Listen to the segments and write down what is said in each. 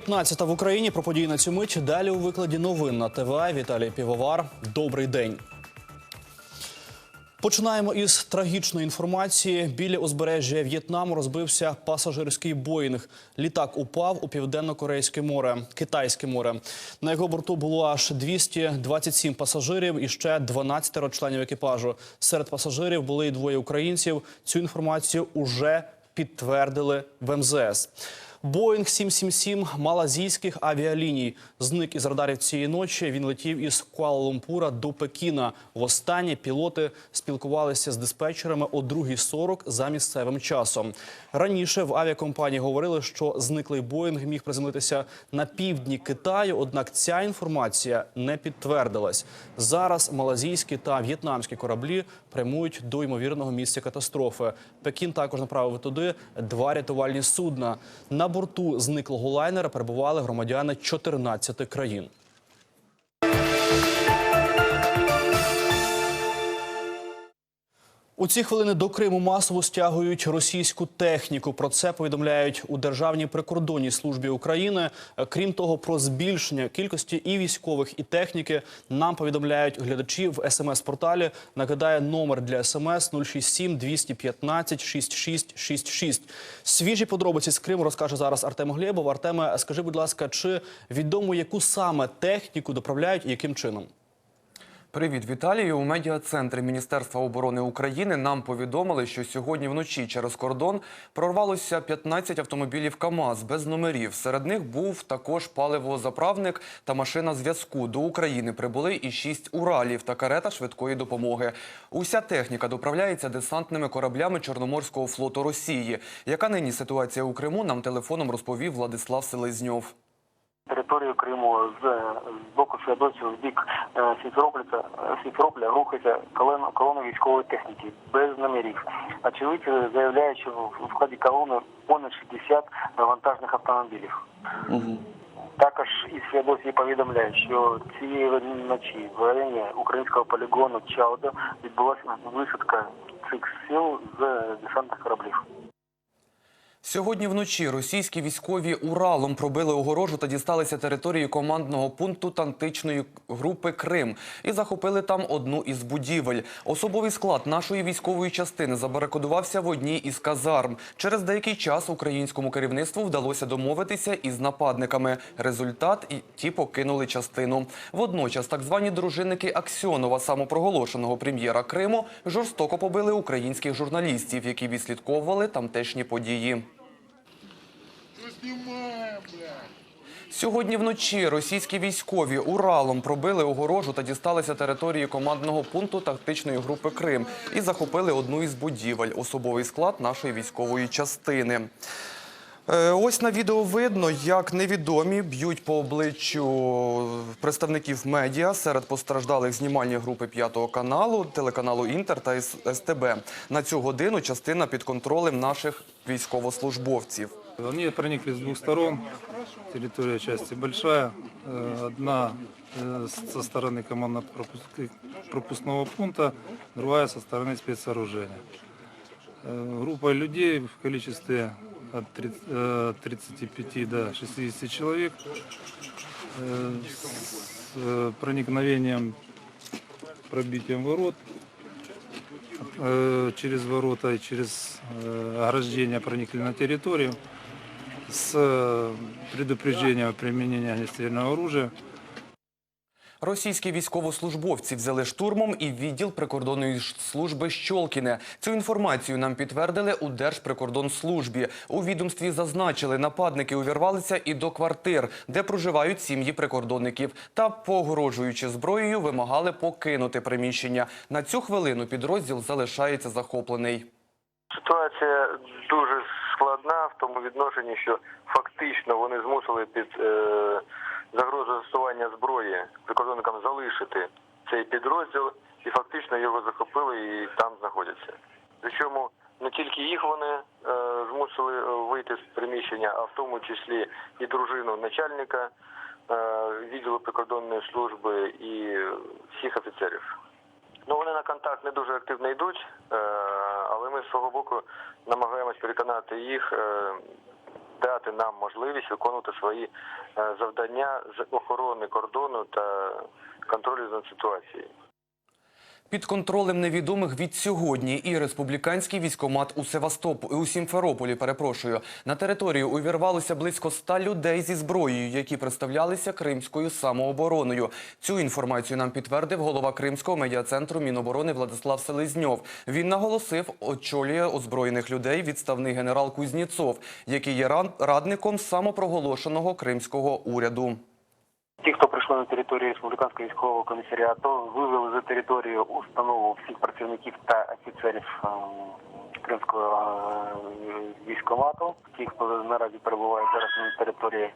15 в Україні про події на цю мить. Далі у викладі новин на ТВА. Віталій Півовар. Добрий день. Починаємо із трагічної інформації. Біля узбережжя В'єтнаму розбився пасажирський боїнг. Літак упав у південно-корейське море, китайське море. На його борту було аж 227 пасажирів і ще 12 членів екіпажу. Серед пасажирів були й двоє українців. Цю інформацію уже підтвердили в МЗС. Боїнг 777 малазійських авіаліній зник із радарів цієї ночі. Він летів із Куала-Лумпура до Пекіна. Востаннє пілоти спілкувалися з диспетчерами о 2.40 за місцевим часом. Раніше в авіакомпанії говорили, що зниклий Боїнг міг приземлитися на півдні Китаю. Однак ця інформація не підтвердилась. Зараз малазійські та в'єтнамські кораблі прямують до ймовірного місця катастрофи. Пекін також направив туди два рятувальні судна. На борту зниклого лайнера перебували громадяни 14 країн. У ці хвилини до Криму масово стягують російську техніку. Про це повідомляють у Державній прикордонній службі України. Крім того, про збільшення кількості і військових, і техніки нам повідомляють глядачі в смс-порталі. Нагадає номер для смс 067 215 6666. Свіжі подробиці з Криму розкаже зараз Артем Глєбов. Артеме, скажи, будь ласка, чи відомо яку саме техніку доправляють і яким чином? Привіт, Віталію. У медіа-центрі Міністерства оборони України нам повідомили, що сьогодні вночі через кордон прорвалося 15 автомобілів КАМАЗ без номерів. Серед них був також паливозаправник та машина зв'язку. До України прибули і 6 Уралів та карета швидкої допомоги. Уся техніка доправляється десантними кораблями Чорноморського флоту Росії. Яка нині ситуація у Криму? Нам телефоном розповів Владислав Селезньов. Територію Криму з, з боку Феодосії в бік е, Сімферополя, е, Сімферополя рухається колона, колона військової техніки без номерів. Очевидці заявляють, що в, в складі колони понад 60 вантажних автомобілів. Також із Феодосії повідомляють, що цієї ночі в районі українського полігону Чауда відбулася висадка цих сил з десантних кораблів. Сьогодні вночі російські військові Уралом пробили огорожу та дісталися території командного пункту тантичної групи Крим і захопили там одну із будівель. Особовий склад нашої військової частини забарикадувався в одній із казарм. Через деякий час українському керівництву вдалося домовитися із нападниками. Результат і ті покинули частину. Водночас так звані дружинники Аксьонова, самопроголошеного прем'єра Криму, жорстоко побили українських журналістів, які відслідковували тамтешні події. Сьогодні вночі російські військові Уралом пробили огорожу та дісталися території командного пункту тактичної групи Крим і захопили одну із будівель особовий склад нашої військової частини. Е, Ось на відео видно, як невідомі б'ють по обличчю представників медіа серед постраждалих знімальні групи п'ятого каналу, телеканалу Інтер та СТБ. На цю годину частина під контролем наших військовослужбовців. Они проникли с двух сторон. Территория части большая. Э, Одна э, со стороны командно-пропускного пункта, другая со стороны спецсооружения. Э, Группа людей в количестве от 30 э, 35 до 60 человек с проникновением, пробитием ворот через ворота и через ограждение проникли на территорию с э, предупреждением применения огнестрельного оружия. Російські військовослужбовці взяли штурмом і відділ прикордонної служби Щолкіне. Цю інформацію нам підтвердили у Держприкордонслужбі. У відомстві зазначили, нападники увірвалися і до квартир, де проживають сім'ї прикордонників, та, погрожуючи зброєю, вимагали покинути приміщення. На цю хвилину підрозділ залишається захоплений. Ситуація дуже складна в тому відношенні, що фактично вони змусили під е, загрозою застосування зброї прикордонникам залишити цей підрозділ і фактично його захопили і там знаходяться. Причому не тільки їх вони е, змусили вийти з приміщення, а в тому числі і дружину начальника е, відділу прикордонної служби і всіх офіцерів. Ну, вони на контакт не дуже активно йдуть, е, свого боку намагаємось переконати їх е, дати нам можливість виконувати свої е, завдання з охорони кордону та контролю за ситуацією. Під контролем невідомих від сьогодні і республіканський військомат у Севастополі у Сімферополі. Перепрошую на територію увірвалося близько ста людей зі зброєю, які представлялися кримською самообороною. Цю інформацію нам підтвердив голова Кримського медіа-центру Міноборони Владислав Селезньов. Він наголосив, очолює озброєних людей відставний генерал Кузніцов, який є радником самопроголошеного кримського уряду. На територію республіканського військового комісаріату, вивели за територію установу всіх працівників та офіцерів ем, кримського е, військомату. Ті, хто наразі перебувають зараз на території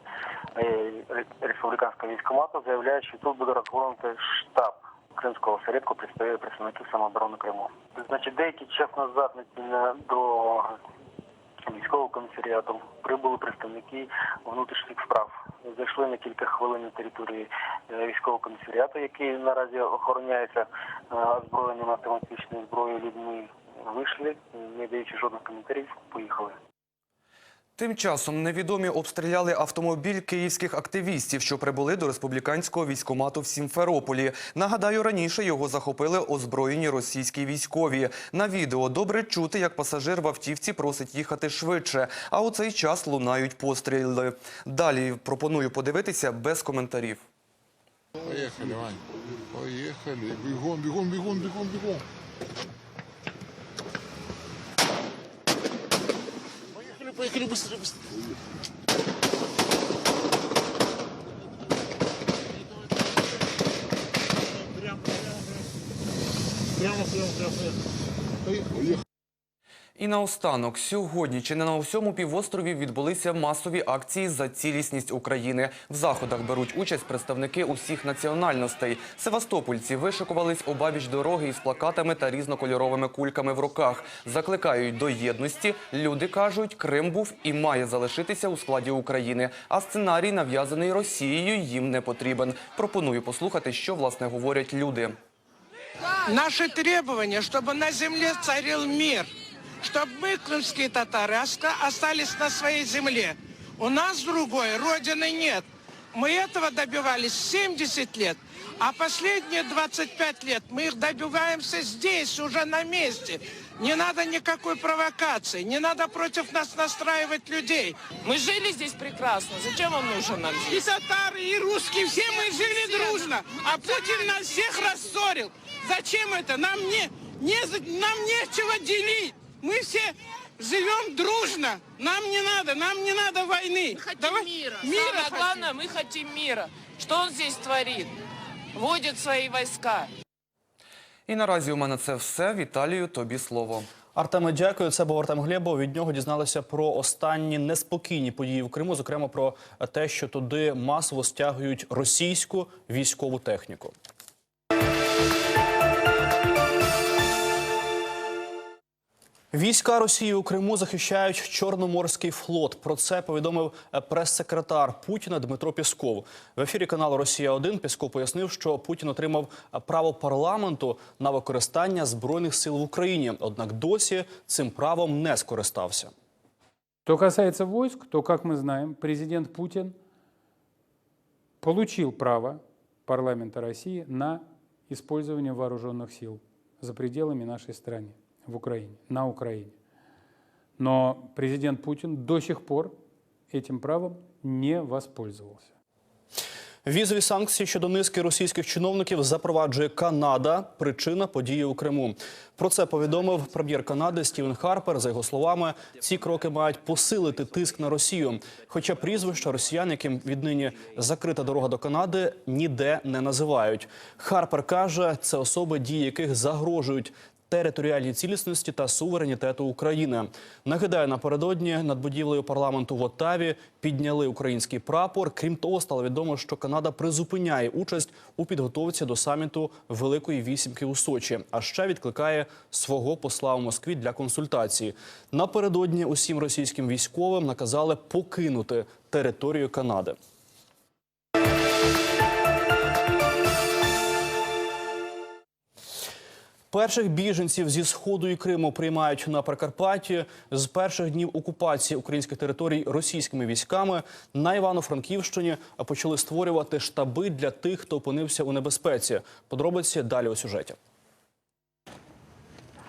е, республіканського військомату, заявляють, що тут буде розгорнутий штаб кримського осередку представ- представників самооборони Криму. Значить, деякий час назад на- до військового комісаріату прибули представники внутрішніх справ. Зайшли на кілька хвилин на території е, військового комісаріату, який наразі охороняється е, озброєнням автоматичною зброєю людьми. Вийшли, не даючи жодних коментарів, поїхали. Тим часом невідомі обстріляли автомобіль київських активістів, що прибули до республіканського військомату в Сімферополі. Нагадаю, раніше його захопили озброєні російські військові. На відео добре чути, як пасажир в автівці просить їхати швидше. А у цей час лунають постріли. Далі пропоную подивитися без коментарів. Поехали, Вань. Поехали. Бегом, бегом, бегом, бегом, бегом. Поехали, поехали, быстрее, быстрее. Прямо, прямо, прямо, прямо. Поехали. І наостанок, сьогодні чи не на всьому півострові відбулися масові акції за цілісність України. В заходах беруть участь представники усіх національностей. Севастопольці вишикувались обабіч дороги із плакатами та різнокольоровими кульками в руках. Закликають до єдності. Люди кажуть, Крим був і має залишитися у складі України. А сценарій, нав'язаний Росією, їм не потрібен. Пропоную послухати, що власне говорять люди. Наши требования, чтобы на земле царил мир, чтобы мы, крымские татары, оста- остались на своей земле. У нас другой родины нет. Мы этого добивались 70 лет, а последние 25 лет мы их добиваемся здесь, уже на месте. Не надо никакой провокации, не надо против нас настраивать людей. Мы жили здесь прекрасно. Зачем он нужен нам И здесь? татары, и русские, все мы жили дружно, а Путин нас всех рассорил. Зачем это? Нам не, не, нам нечего делить. Мы все живем дружно. Нам не надо, нам не надо войны. Мы хотим Давай- мира. Мира Самое хотим. главное, мы хотим мира. Что он здесь творит? Вводит свои войска. І наразі у мене це все. Віталію, тобі слово. Артеме, дякую. Це був Артем Глєбов. Від нього дізналися про останні неспокійні події в Криму, зокрема про те, що туди масово стягують російську військову техніку. Війська Росії у Криму захищають Чорноморський флот. Про це повідомив е, прес-секретар Путіна Дмитро Пісков. В ефірі каналу Росія 1 Пісков пояснив, що Путін отримав е, право парламенту на використання збройних сил в Україні. Однак досі цим правом не скористався. Что касается войск, то, как мы знаем, президент Путин получил право парламента России на использование вооруженных сил за пределами нашей страны, в Украине, на Украине. Но президент Путин до сих пор этим правом не воспользовался. Візові санкції щодо низки російських чиновників запроваджує Канада. Причина події у Криму. Про це повідомив прем'єр Канади Стівен Харпер. За його словами, ці кроки мають посилити тиск на Росію. Хоча прізвища росіян, яким віднині закрита дорога до Канади, ніде не називають. Харпер каже, це особи, дії яких загрожують територіальній цілісності та суверенітету України. Нагадаю, напередодні над будівлею парламенту в Оттаві підняли український прапор. Крім того, стало відомо, що Канада призупиняє участь у підготовці до саміту Великої вісімки у Сочі, а ще відкликає свого посла у Москві для консультації. Напередодні усім російським військовим наказали покинути територію Канади. Перших біженців зі сходу і Криму приймають на Прикарпатті. З перших днів окупації українських територій російськими військами на Івано-Франківщині почали створювати штаби для тих, хто опинився у небезпеці. Подробиці далі у сюжеті.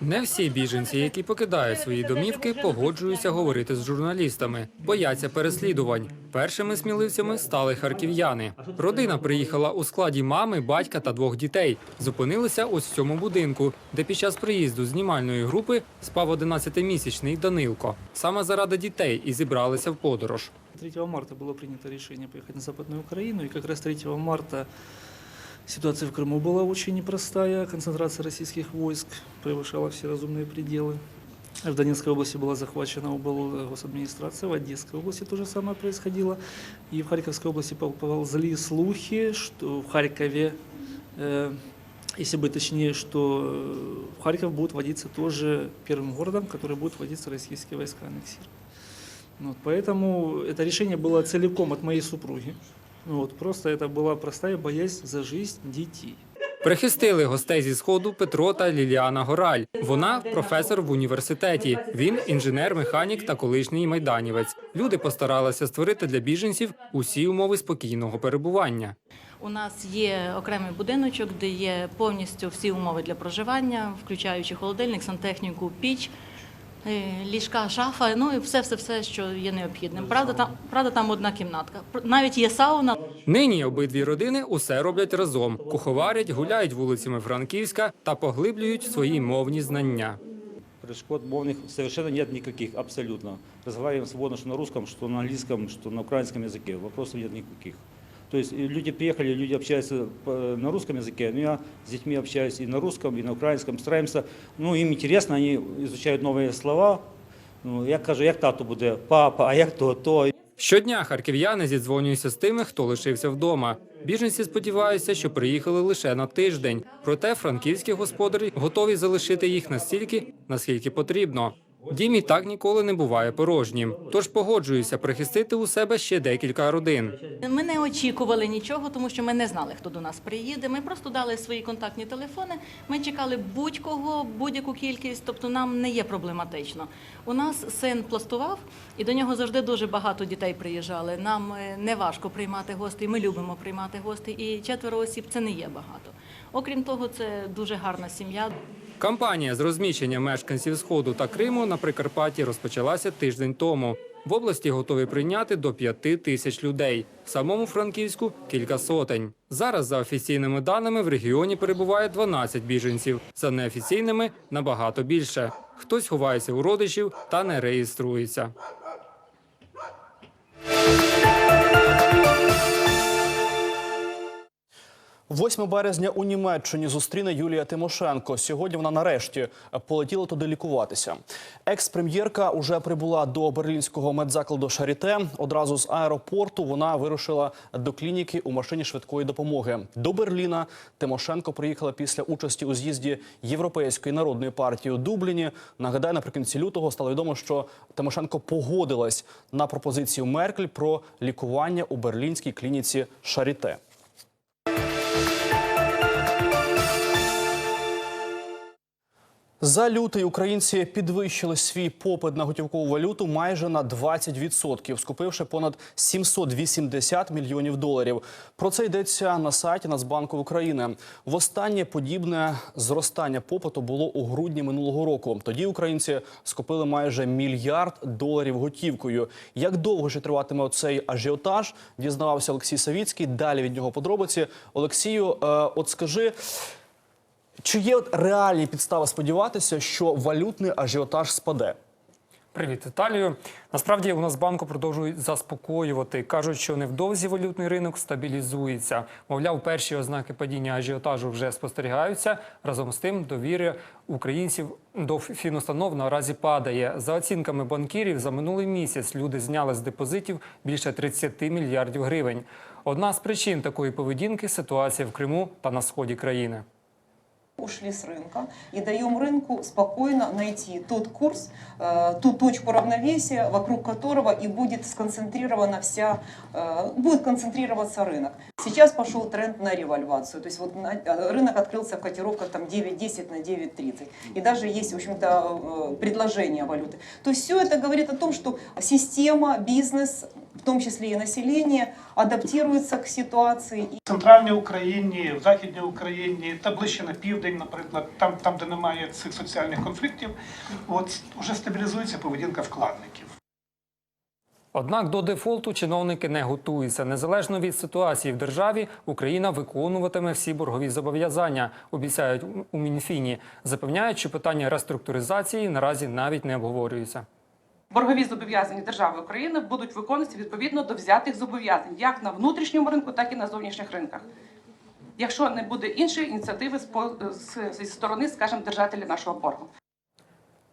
Не всі біженці, які покидають свої домівки, погоджуються говорити з журналістами, бояться переслідувань. Першими сміливцями стали харків'яни. Родина приїхала у складі мами, батька та двох дітей. Зупинилися ось в цьому будинку, де під час приїзду знімальної групи спав 11-місячний Данилко. Саме заради дітей і зібралися в подорож. 3 марта было принято решение поехать на Западную Украину, и как раз 3 марта ситуация в Крыму была очень непростая, концентрация российских войск превышала все разумные пределы. В Донецкой области была захвачена обл. госадминистрация, в Одесской области то же самое происходило. И в Харьковской области поползли слухи, что в Харькове, э, если быть точнее, что э, в Харьков будет вводиться тоже первым городом, который будет вводиться российские войска аннексировать. Вот, поэтому это решение было целиком от моей супруги. Вот, просто это была простая боязнь за жизнь детей. Прихистили гостей зі сходу Петро та Ліліана Гораль. Вона професор в університеті. Він інженер-механік та колишній майданівець. Люди постаралися створити для біженців усі умови спокійного перебування. У нас є окремий будиночок, де є повністю всі умови для проживання, включаючи холодильник, сантехніку, піч, ліжка, шафа, ну і все, все, все, що є необхідним. Правда, там правда, там одна кімнатка. Навіть є сауна. Нині обидві родини усе роблять разом: куховарять, гуляють вулицями Франківська та поглиблюють свої мовні знання. Перешкод мовных совершенно нет никаких, абсолютно. Разговариваем свободно, что на русском, что на английском, что на украинском языке. Вопросов нет никаких. То есть люди приехали, люди общаются на русском языке, но я с детьми общаюсь и на русском, и на украинском. Стараемся, ну им интересно, они изучают новые слова. Ну, я кажу, як тато буде папа, а як то, то. Щодня харків'яни зідзвонюються з тими, хто лишився вдома. Біженці сподіваються, що приїхали лише на тиждень. Проте франківські господарі готові залишити їх настільки, наскільки потрібно. Дім і так ніколи не буває порожнім. Тож погоджуюся прихистити у себе ще декілька родин. Ми не очікували нічого, тому що ми не знали, хто до нас приїде. Ми просто дали свої контактні телефони. Ми чекали будь-кого, будь-яку кількість, тобто нам не є проблематично. У нас син пластував, і до нього завжди дуже багато дітей приїжджали. Нам е, не важко приймати гостей. Ми любимо приймати гостей, і четверо осіб це не є багато. Окрім того, це дуже гарна сім'я. Кампанія з розміщення мешканців Сходу та Криму на Прикарпатті розпочалася тиждень тому. В області готові прийняти до п'яти тисяч людей. В самому Франківську кілька сотень. Зараз, за офіційними даними, в регіоні перебуває 12 біженців. За неофіційними набагато більше. Хтось ховається у родичів та не реєструється. 8 березня у Німеччині зустріне Юлія Тимошенко. Сьогодні вона нарешті полетіла туди лікуватися. Екс-прем'єрка уже прибула до берлінського медзакладу Шаріте. Одразу з аеропорту вона вирушила до клініки у машині швидкої допомоги. До Берліна Тимошенко приїхала після участі у з'їзді Європейської народної партії у Дубліні. Нагадаю, наприкінці лютого стало відомо, що Тимошенко погодилась на пропозицію Меркель про лікування у берлінській клініці Шаріте. За лютий українці підвищили свій попит на готівкову валюту майже на 20%, скупивши понад 780 мільйонів доларів. Про це йдеться на сайті Нацбанку України. Востаннє подібне зростання попиту було у грудні минулого року. Тоді українці скупили майже мільярд доларів готівкою. Як довго ще триватиме оцей ажіотаж? Дізнавався Олексій Савіцький. Далі від нього подробиці. Олексію, е, от скажи. Чи є от реальні підстави сподіватися, що валютний ажіотаж спаде? Привіт, Італію. Насправді у нас банку продовжують заспокоювати. кажуть, що невдовзі валютний ринок стабілізується. Мовляв, перші ознаки падіння ажіотажу вже спостерігаються. Разом з тим, довіра українців до фінустанов наразі падає. За оцінками банкірів, за минулий місяць люди зняли з депозитів більше 30 мільярдів гривень. Одна з причин такої поведінки ситуація в Криму та на сході країни ушли с рынка и даем рынку спокойно найти тот курс, э, ту точку равновесия, вокруг которого и будет сконцентрирована вся, э, будет концентрироваться рынок. Сейчас пошел тренд на револьвацию, то есть вот на- э, рынок открылся в котировках там 9.10 на 9.30, и даже есть, в общем-то, э, предложение валюты. То есть все это говорит о том, что система, бизнес, в том числе и население, адаптируется к ситуации В центральній Україні, в західній Україні та ближче на південь, наприклад, там, там де немає цих соціальних конфліктів, от вже стабілізується поведінка вкладників. Однак до дефолту чиновники не готуються. Незалежно від ситуації в державі, Україна виконуватиме всі боргові зобов'язання, обіцяють у Мінфіні. Запевняють, що питання реструктуризації наразі навіть не обговорюється. Боргові зобов'язання держави України будуть виконуватися відповідно до взятих зобов'язань як на внутрішньому ринку, так і на зовнішніх ринках. Якщо не буде іншої ініціативи зі сторони, скажімо, держателів нашого боргу.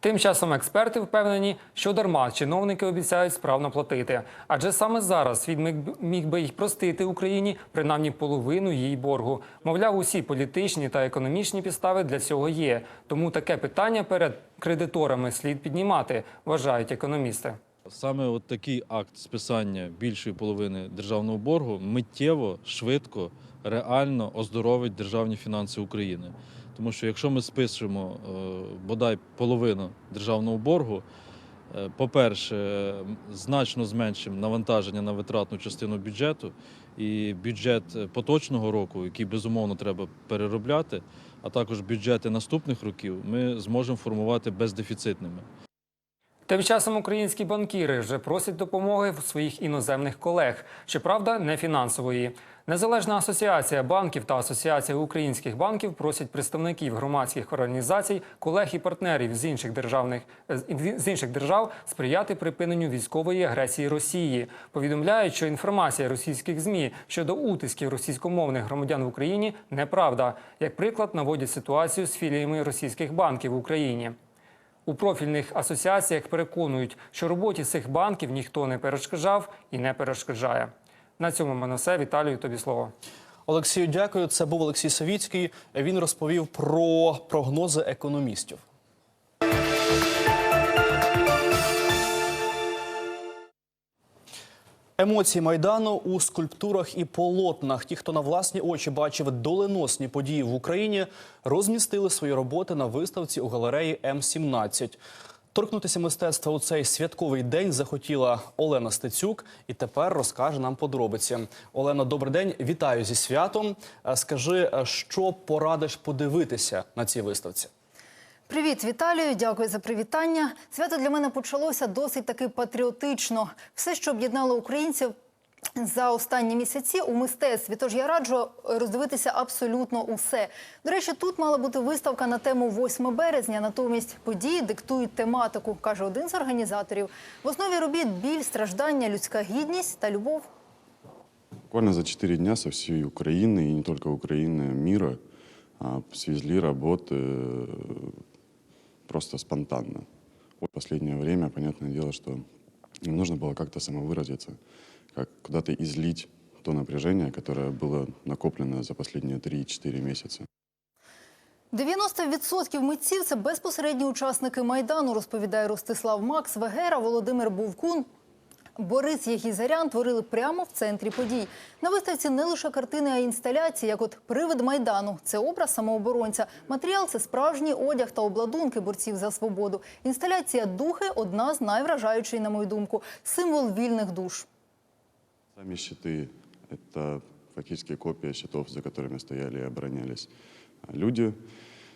Тим часом експерти впевнені, що дарма чиновники обіцяють справно платити. Адже саме зараз світ міг би їх простити Україні принаймні половину її боргу. Мовляв, усі політичні та економічні підстави для цього є. Тому таке питання перед кредиторами слід піднімати, вважають економісти. Саме от такий акт списання більшої половини державного боргу миттєво, швидко, реально оздоровить державні фінанси України. Тому що якщо ми спишемо е, бодай половину державного боргу, е, по-перше, значно зменшимо навантаження на витратну частину бюджету, і бюджет е, поточного року, який безумовно треба переробляти, а також бюджети наступних років, ми зможемо формувати бездефіцитними. Тим часом українські банкіри вже просять допомоги в своїх іноземних колег, щоправда, не фінансової. Незалежна асоціація банків та асоціація українських банків просять представників громадських організацій, колег і партнерів з інших державних з- з інших держав сприяти припиненню військової агресії Росії. Повідомляють, що інформація російських змі щодо утисків російськомовних громадян в Україні неправда. Як приклад наводять ситуацію з філіями російських банків в Україні. У профільних асоціаціях переконують, що роботі цих банків ніхто не перешкоджав і не перешкоджає. На цьому в мене все. Віталію, тобі слово. Олексію, дякую. Це був Олексій Савіцький. Він розповів про прогнози економістів. Емоції майдану у скульптурах і полотнах. Ті, хто на власні очі бачив доленосні події в Україні, розмістили свої роботи на виставці у галереї М17. Торкнутися мистецтва у цей святковий день захотіла Олена Стецюк і тепер розкаже нам подробиці. Олена, добрий день, вітаю зі святом. Е, Скажи, е, що порадиш подивитися на цій виставці? Привіт, Віталію. Дякую за привітання. Свято для мене почалося досить таки патріотично. Все, що об'єднало українців. За останні місяці у мистецтві, тож я раджу роздивитися абсолютно усе. До речі, тут мала бути виставка на тему 8 березня. Натомість події диктують тематику, каже один з організаторів. В основі робіт біль, страждання, людська гідність та любов. Буквально за 4 дня со всей Украины, и не только Украины, мира, а, свезли работы э, просто спонтанно. В последнее время, понятное дело, что им нужно было как-то самовыразиться, как куда-то излить то напряжение, которое было накоплено за последние 3-4 месяца. 90% митців це безпосередні учасники майдану, розповідає Ростислав Макс, Вегера, Володимир Бовкун. Борис Єгізарян творили прямо в центрі подій. На виставці не лише картини, а й інсталяції, як от привид майдану. Це образ самооборонця. Матеріал це справжній одяг та обладунки борців за свободу. Інсталяція духи одна з найвражаючої, на мою думку, символ вільних душ. Сами щиты — это фактически копия щитов, за которыми стояли и оборонялись а, люди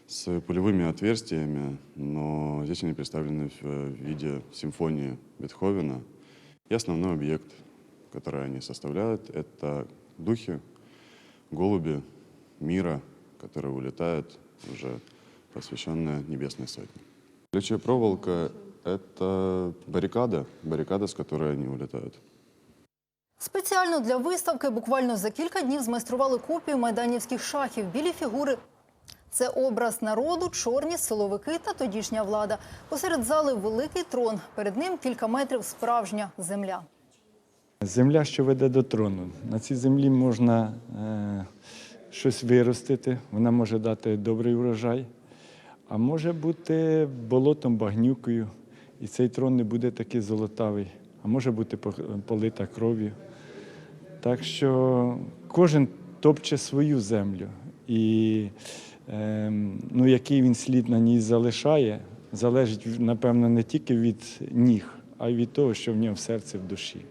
с пулевыми отверстиями, но здесь они представлены в э, виде симфонии Бетховена. И основной объект, который они составляют, это духи, голуби мира, которые улетают уже посвященная Небесной Сотне. Колючая проволока — это баррикада, баррикада, с которой они улетают. Спеціально для виставки буквально за кілька днів змайстрували копію майданівських шахів. Білі фігури це образ народу, чорні силовики та тодішня влада. Посеред зали великий трон. Перед ним кілька метрів справжня земля. Земля, що веде до трону. На цій землі можна е, щось виростити, вона може дати добрий врожай, а може бути болотом, багнюкою, і цей трон не буде такий золотавий, а може бути полита кров'ю. Так що кожен топче свою землю. І ем, ну, який він слід на ній залишає, залежить, напевно, не тільки від ніг, а й від того, що в нього в серці, в душі.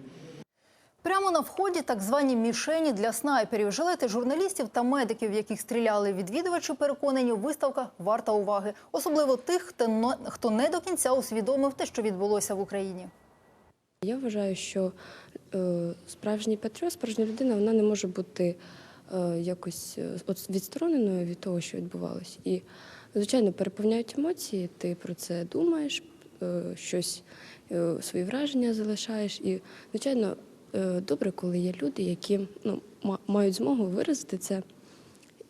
Прямо на вході так звані мішені для снайперів. Жилети журналістів та медиків, яких стріляли відвідувачі, переконані, виставка варта уваги. Особливо тих, хто не до кінця усвідомив те, що відбулося в Україні. Я вважаю, що е, справжній патріот, справжня людина, вона не може бути е, якось е, відстороненою від того, що відбувалось. І, звичайно, переповняють емоції, ти про це думаєш, щось свої враження залишаєш. І, звичайно, добре, коли є люди, які ну, ма- мають змогу виразити це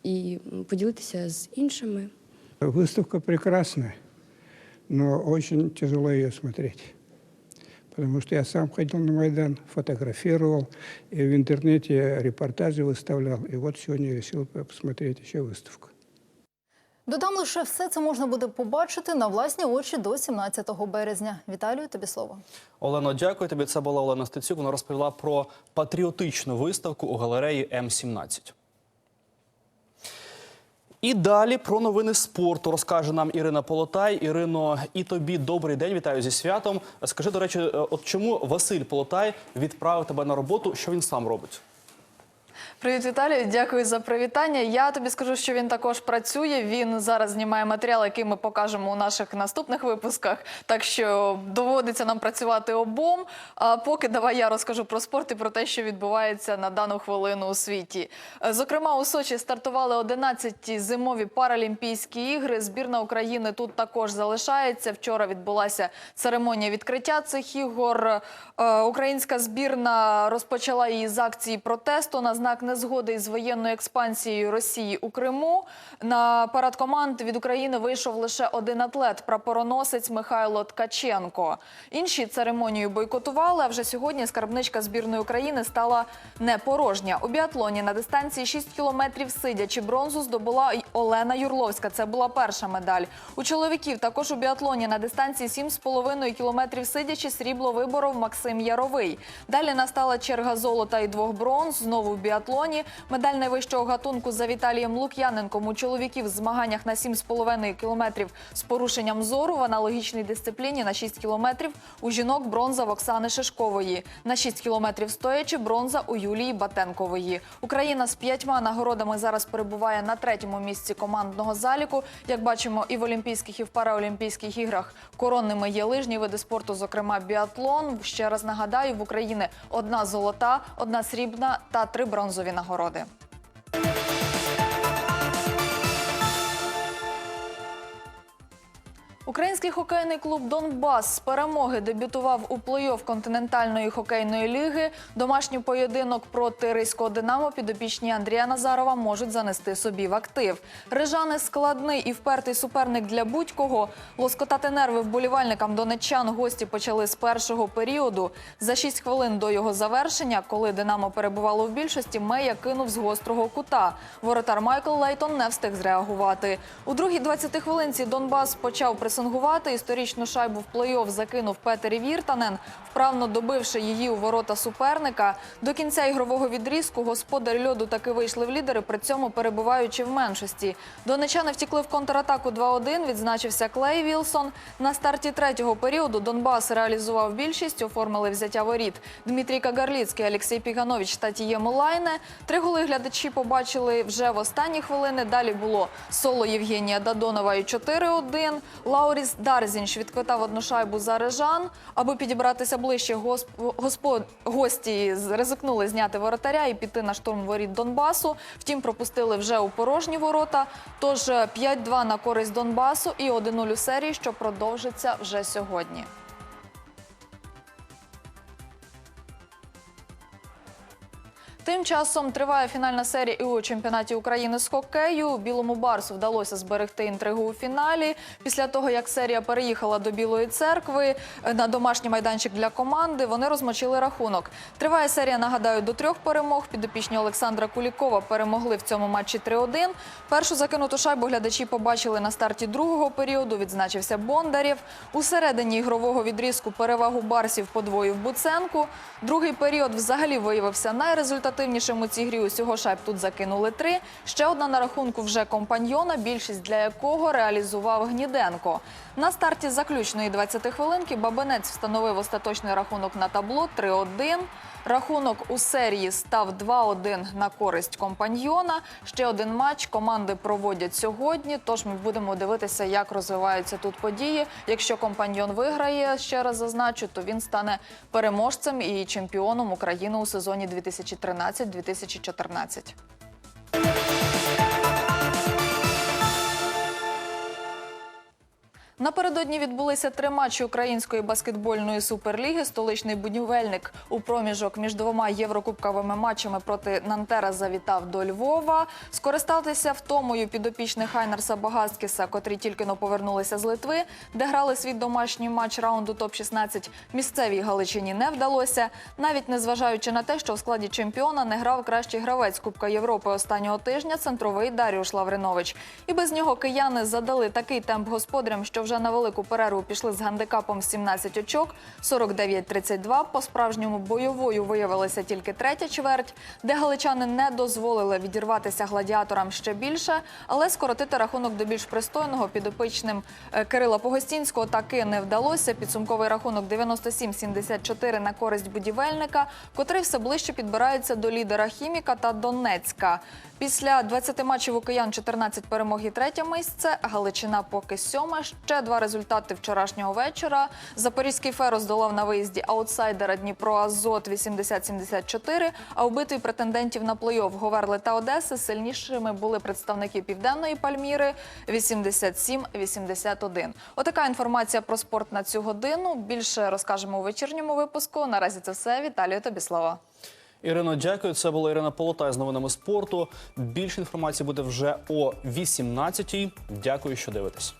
і поділитися з іншими. Выставка прекрасная, но очень тяжело ее смотреть. Потому что я сам ходил на Майдан, фотографировал, и в интернете репортажи выставлял. И вот сегодня решил посмотреть еще выставку. Додам лише все це можна буде побачити на власні очі до 17 березня. Віталію, тобі слово. Олено, дякую тобі. Це була Олена Стецюк. Вона розповіла про патріотичну виставку у галереї М17. І далі про новини спорту розкаже нам Ірина Полотай. Ірино, і тобі добрий день. Вітаю зі святом. Скажи, до речі, е, от чому Василь Полотай відправив тебе на роботу? Що він сам робить? Привіт, Віталію. Дякую за привітання. Я тобі скажу, що він також працює. Він зараз знімає матеріал, який ми покажемо у наших наступних випусках. Так що доводиться нам працювати обом. А поки давай я розкажу про спорт і про те, що відбувається на дану хвилину у світі. Зокрема, у Сочі стартували 11-ті зимові паралімпійські ігри. Збірна України тут також залишається. Вчора відбулася церемонія відкриття цих ігор. Е, Українська збірна розпочала її з акції протесту на знак незгоди із воєнною експансією Росії у Криму. На парад команд від України вийшов лише один атлет прапороносець Михайло Ткаченко. Інші церемонію бойкотували. А вже сьогодні скарбничка збірної України стала не порожня. У біатлоні на дистанції 6 кілометрів сидячи бронзу здобула й Олена Юрловська. Це була перша медаль. У чоловіків також у біатлоні на дистанції 7,5 кілометрів сидячи срібло виборов Максим Яровий. Далі настала черга золота і двох бронз. Знову в біатлоні. Медаль найвищого гатунку за Віталієм Лук'яненком у чоловіків в змаганнях на 7,5 кілометрів з порушенням зору в аналогічній дисципліні на 6 кілометрів у жінок бронза в Оксани Шишкової. На 6 кілометрів стоячи бронза у Юлії Батенкової. Україна з п'ятьма нагородами зараз перебуває на третьому місці командного заліку. Як бачимо, і в Олімпійських, і в Параолімпійських іграх коронними є лижні види спорту, зокрема біатлон. Ще раз нагадаю, в Україні одна золота, одна срібна та три бронзові нагороди. Український хокейний клуб Донбас з перемоги дебютував у плей-офф континентальної хокейної ліги. Домашній поєдинок проти Ризького Динамо підопічні Андрія Назарова можуть занести собі в актив. Рижани складний і впертий суперник для будь-кого. Лоскотати нерви вболівальникам донеччан гості почали з першого періоду. За 6 хвилин до його завершення, коли Динамо перебувало в більшості, Мея кинув з гострого кута. Воротар Майкл Лейтон не встиг зреагувати. У другій 20 хвилинці Донбас почав пресингувати. Історичну шайбу в плей-офф закинув Петер Віртанен, вправно добивши її у ворота суперника. До кінця ігрового відрізку господар льоду таки вийшли в лідери, при цьому перебуваючи в меншості. Донечани втікли в контратаку 2-1, відзначився Клей Вілсон. На старті третього періоду Донбас реалізував більшість, оформили взяття воріт. Дмитрій Кагарліцький, Олексій Піганович та Тієму Лайне. Три голи глядачі побачили вже в останні хвилини. Далі було соло Євгенія Дадонова і 4-1. Лауріс Дарзінш відквитав одну шайбу за Режан. Аби підібратися ближче, госп... господ... гості ризикнули зняти воротаря і піти на штурм воріт Донбасу. Втім, пропустили вже у порожні ворота. Тож 5-2 на користь Донбасу і 1-0 у серії, що продовжиться вже сьогодні. Тим часом триває фінальна серія і у чемпіонаті України з хокею. Білому барсу вдалося зберегти інтригу у фіналі. Після того, як серія переїхала до Білої церкви е, на домашній майданчик для команди, вони розмочили рахунок. Триває серія, нагадаю, до трьох перемог. Підопічні Олександра Кулікова перемогли в цьому матчі 3-1. Першу закинуту шайбу глядачі побачили на старті другого періоду. Відзначився Бондарєв. У середині ігрового відрізку перевагу барсів подвоїв Буценку. Другий період взагалі виявився найрезультативнішим у цій грі. Усього шайб тут закинули три. Ще одна на рахунку вже компаньйона, більшість для якого реалізував Гніденко. На старті заключної 20 хвилинки Бабинець встановив остаточний рахунок на табло 3-1. Рахунок у серії став 2-1 на користь компаньйона. Ще один матч команди проводять сьогодні. Тож ми будемо дивитися, як розвиваються тут події. Якщо компаньйон виграє, ще раз зазначу, то він стане переможцем і чемпіоном України у сезоні 2013-2014. Напередодні відбулися три матчі української баскетбольної суперліги. Столичний будівельник у проміжок між двома єврокубковими матчами проти Нантера завітав до Львова. Скористатися втомою підопічних Хайнерса Багаскіса, котрі тільки но повернулися з Литви, де грали свій домашній матч раунду топ-16, місцевій Галичині не вдалося. Навіть незважаючи на те, що в складі чемпіона не грав кращий гравець Кубка Європи останнього тижня, центровий Даріуш Лавринович. І без нього кияни задали такий темп господарям, що вже на велику перерву пішли з гандикапом 17 очок, 49-32. По-справжньому бойовою виявилася тільки третя чверть, де галичани не дозволили відірватися гладіаторам ще більше, але скоротити рахунок до більш пристойного підопичним е, Кирила Погостінського таки не вдалося. Підсумковий рахунок 97-74 на користь будівельника, котрий все ближче підбирається до лідера Хіміка та Донецька. Після 20 матчів у киян 14 перемог і третє місце. Галичина поки сьома. Ще два результати вчорашнього вечора. Запорізький ферос здолав на виїзді аутсайдера Дніпро Азот 80-74, А у битві претендентів на плей-офф Говерли та Одеси сильнішими були представники Південної Пальміри 87-81. Отака інформація про спорт на цю годину. Більше розкажемо у вечірньому випуску. Наразі це все. Віталію тобі слова. Ірино, дякую. Це була Ірина Полотай з новинами спорту. Більше інформації буде вже о 18-й. Дякую, що дивитесь.